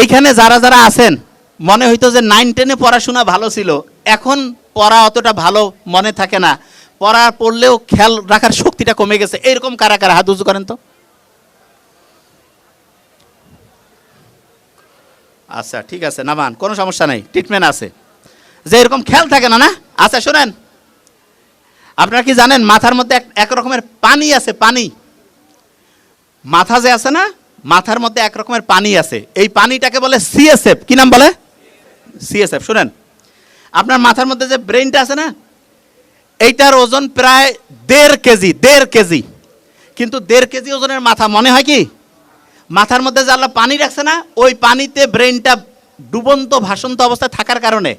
এইখানে যারা যারা আছেন, মনে হইতো যে নাইন টেনে পড়াশোনা ভালো ছিল। এখন পড়া অতটা ভালো মনে থাকে না। পড়া পড়লেও খেয়াল রাখার শক্তিটা কমে গেছে। এরকম কারা কারা? হাত উঁচু করেন তো। আচ্ছা ঠিক আছে নামান কোনো সমস্যা নেই ট্রিটমেন্ট আছে। যে এরকম খেয়াল থাকে না না? আচ্ছা শোনেন। আপনারা কি জানেন, মাথার মধ্যে এক রকমের পানি আছে, পানি। মাথা যে আছে না মাথার মধ্যে এক রকমের পানি আছে। এই পানিটাকে বলে সিএসএফ কি নাম বলে? সিএসএফ শুনেন, আপনার মাথার মধ্যে যে ব্রেনটা আছে না, এইটার ওজন প্রায় দেড় কেজি দেড় কেজি। কিন্তু দেড় কেজি ওজনের মাথা, মনে হয় কি? মাথার মধ্যে যে আল্লাহ পানি রাখছে না, ওই পানিতে ব্রেনটা ডুবন্ত, ভাসন্ত অবস্থায় থাকার কারণে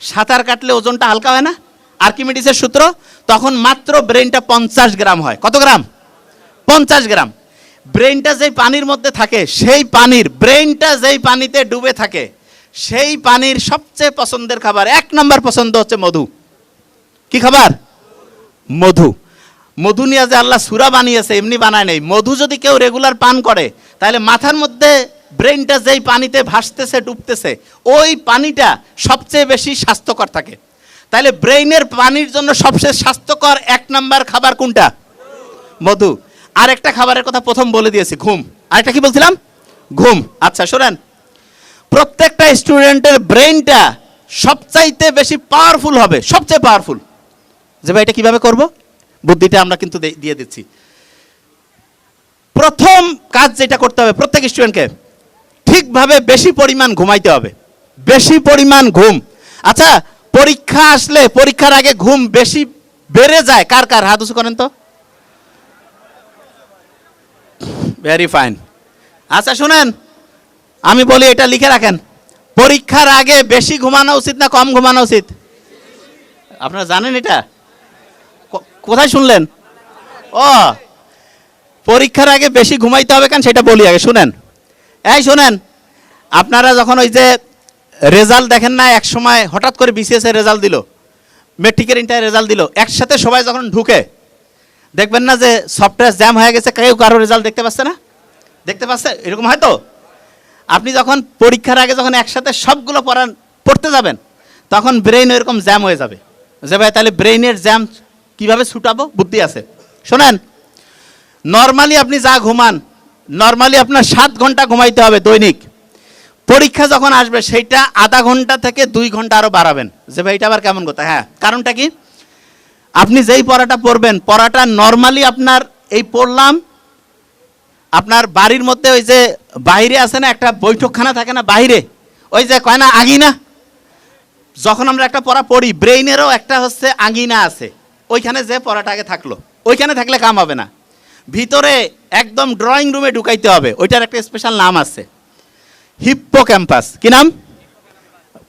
সাঁতার কাটলে ওজনটা হালকা হয় না। আর্কিমিডিসের সূত্র, তখন মাত্র ব্রেনটা পঞ্চাশ গ্রাম হয়। কত গ্রাম? পঞ্চাশ গ্রাম। ব্রেনটা যেই পানির মধ্যে থাকে, সেই পানির, ব্রেনটা যেই পানিতে ডুবে থাকে, সেই পানির সবচেয়ে পছন্দের খাবার, এক নম্বর পছন্দ হচ্ছে মধু। কি খাবার? মধু। মধু নিয়ে যে আল্লাহ সুরা বানিয়েছে, এমনি বানায় নেই। মধু যদি কেউ রেগুলার পান করে, তাহলে মাথার মধ্যে ব্রেনটা যেই পানিতে ভাসতেছে, ডুবতেছে, ওই পানিটা সবচেয়ে বেশি স্বাস্থ্যকর থাকে। তাহলে ব্রেইনের পানির জন্য সবচেয়ে স্বাস্থ্যকর এক নাম্বার খাবার কোনটা? মধু। আর একটা খাবারের কথা প্রথম বলে দিয়েছি, ঘুম। আরেকটা কি বলছিলাম? ঘুম। আচ্ছা শোনেন। প্রত্যেকটা স্টুডেন্টের ব্রেইনটা সবচাইতে বেশি পাওয়ারফুল হবে, সবচেয়ে পাওয়ারফুল যে ভাই, এটা কীভাবে করব? বুদ্ধিটা আমরা কিন্তু দিয়ে দিচ্ছি। প্রথম কাজ যেটা করতে হবে প্রত্যেক স্টুডেন্টকে ঠিকভাবে বেশি পরিমাণ ঘুমাইতে হবে। বেশি পরিমাণ ঘুম। আচ্ছা পরীক্ষা আসলে, পরীক্ষার আগে ঘুম বেশি বেড়ে যায়। কার কার? হাত উঁচু করেন তো। ভেরি ফাইন আচ্ছা শুনেন, আমি বলি এটা লিখে রাখেন। পরীক্ষার আগে বেশি ঘুমানো উচিত না কম ঘুমানো উচিত? আপনারা জানেন এটা? কোথায় শুনলেন? ও, পরীক্ষার আগে বেশি ঘুমাইতে হবে কেন সেটা বলি আগে, শুনেন। এই শুনেন, আপনারা যখন ওই যে রেজাল্ট দেখেন না, এক সময় হঠাৎ করে বিসিএস এর রেজাল্ট দিল মেট্রিকের ইন্টার রেজাল্ট দিল, একসাথে সবাই যখন ঢুকে দেখবেন না যে সফটওয়্যার জ্যাম হয়ে গেছে, কেউ কারও রেজাল্ট দেখতে পাচ্ছে না? দেখতে পাচ্ছে? এরকম হয় তো? আপনি যখন পরীক্ষার আগে যখন একসাথে সবগুলো পড়ান, পড়তে যাবেন, তখন ব্রেন এরকম জ্যাম হয়ে যাবে। যে ভাই, তাহলে ব্রেইনের জ্যাম কীভাবে ছুটাবো? বুদ্ধি আছে। শোনেন নর্মালি আপনি যা ঘুমান নর্মালি আপনার সাত ঘণ্টা ঘুমাইতে হবে দৈনিক। পরীক্ষা যখন আসবে, সেইটা আধা ঘণ্টা থেকে দুই ঘণ্টা আরও বাড়াবেন। যে ভাই, এটা আবার কেমন কথা? হ্যাঁ কারণটা কি? আপনি যেই পড়াটা পড়বেন, পড়াটা নর্মালি আপনার এই পড়লাম, আপনার বাড়ির মধ্যে ওই যে বাইরে আছে না, একটা বৈঠকখানা থাকে না বাইরে, ওই যে কয় না আগিনা যখন আমরা একটা পড়া পড়ি, ব্রেইনেরও একটা হচ্ছে আঙিনা আছে। ওইখানে যে আগে থাকল, ওইখানে থাকলে কাম হবে না। ভিতরে একদম ড্রয়িং রুমে ঢুকাইতে হবে, ওইটার একটা স্পেশাল নাম আছে। হিপ্পো ক্যাম্পাস কি নাম?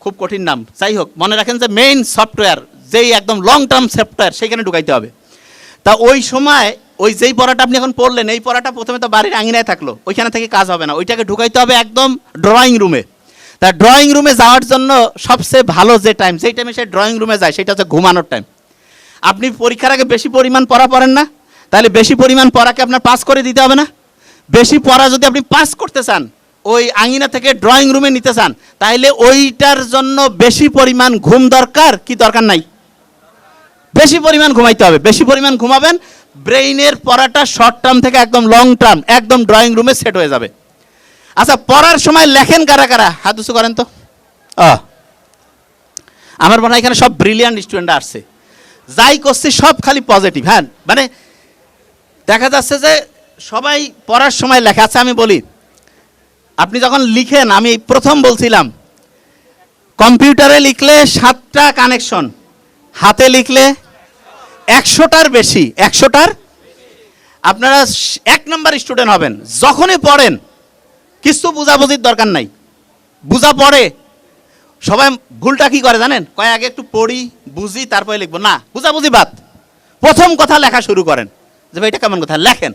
খুব কঠিন নাম। যাই হোক, মনে রাখেন যে মেইন সফটওয়্যার যেই একদম লং টার্ম সফটওয়্যার সেইখানে ঢুকাইতে হবে। তা ওই সময় ওই যেই পড়াটা আপনি এখন পড়লেন, এই পড়াটা প্রথমে তো বাড়ির আঙিনায় থাকল, ওইখানে থেকে কাজ হবে না। ওইটাকে ঢুকাইতে হবে একদম ড্রয়িং রুমে তা ড্রয়িং রুমে যাওয়ার জন্য সবচেয়ে ভালো যে টাইম যেই টাইমে সে ড্রয়িং রুমে যায়, সেটা হচ্ছে ঘুমানোর টাইম আপনি পরীক্ষার আগে বেশি পরিমাণ পড়া পড়েন না, তাহলে বেশি পরিমাণ পড়াকে আপনার পাস করে দিতে হবে না। বেশি পড়া যদি আপনি পাস করতে চান, ওই আঙিনা থেকে ড্রয়িং রুমে নিতে চান তাহলে ওইটার জন্য বেশি পরিমাণ ঘুম দরকার, কি দরকার নাই? বেশি পরিমাণ ঘুমাইতে হবে। বেশি পরিমাণ ঘুমাবেন, ব্রেইনের পড়াটা শর্ট টার্ম থেকে একদম লং টার্ম একদম ড্রয়িং রুমে সেট হয়ে যাবে। আচ্ছা পড়ার সময় লেখেন কারা কারা? হাত উঁচু করেন তো। আমার মনে হয় এখানে সব ব্রিলিয়ান্ট স্টুডেন্ট আসছে। যাই করছি, সব খালি পজিটিভ হ্যাঁ? মানে দেখা যাচ্ছে যে সবাই পড়ার সময় লেখা। আছে আমি বলি, আপনি যখন লিখেন, আমি প্রথম বলছিলাম, কম্পিউটারে লিখলে সাতটা কানেকশন হাতে লিখলে একশোটার বেশি, একশোটার? আপনারা এক নম্বর স্টুডেন্ট হবেন। যখনই পড়েন, কিছু বুঝাবুঝির দরকার নাই। বুঝা পড়ে। সবাই ভুলটা কি করে জানেন? কয়, আগে একটু পড়ি, বুঝি, তারপরে লিখব। না, বুঝাবুঝি বাদ। প্রথম কথা লেখা শুরু করেন। যে ভাই, এটা কেমন কথা? লেখেন।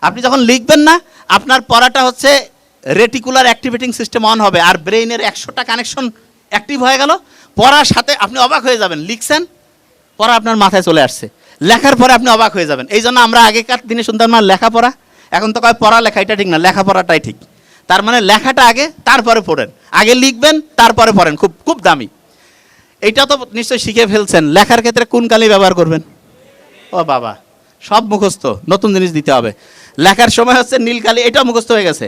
আপনি যখন লিখবেন না, আপনার পড়াটা হচ্ছে রেটিকুলার অ্যাক্টিভেটিং সিস্টেম অন হবে। আর ব্রেইনের একশোটা কানেকশন অ্যাক্টিভ হয়ে গেল। পড়ার সাথে আপনি অবাক হয়ে যাবেন। লিখছেন পড়া আপনার মাথায় চলে আসছে। লেখার পরে আপনি অবাক হয়ে যাবেন। এই জন্য আমরা আগেকার দিনে শুনতাম না, লেখাপড়া। এখন তো কয়, পড়া লেখা এটা ঠিক না, লেখাপড়াটাই ঠিক। তার মানে লেখাটা আগে, তারপরে পড়েন। আগে লিখবেন, তারপরে পড়েন, খুব খুব দামি। এইটা তো নিশ্চয়ই শিখে ফেলছেন। লেখার ক্ষেত্রে কোন কালি ব্যবহার করবেন? ও বাবা, সব মুখস্থ, নতুন জিনিস দিতে হবে। লেখার সময় হচ্ছে নীল কালি, এটাও মুখস্থ হয়ে গেছে।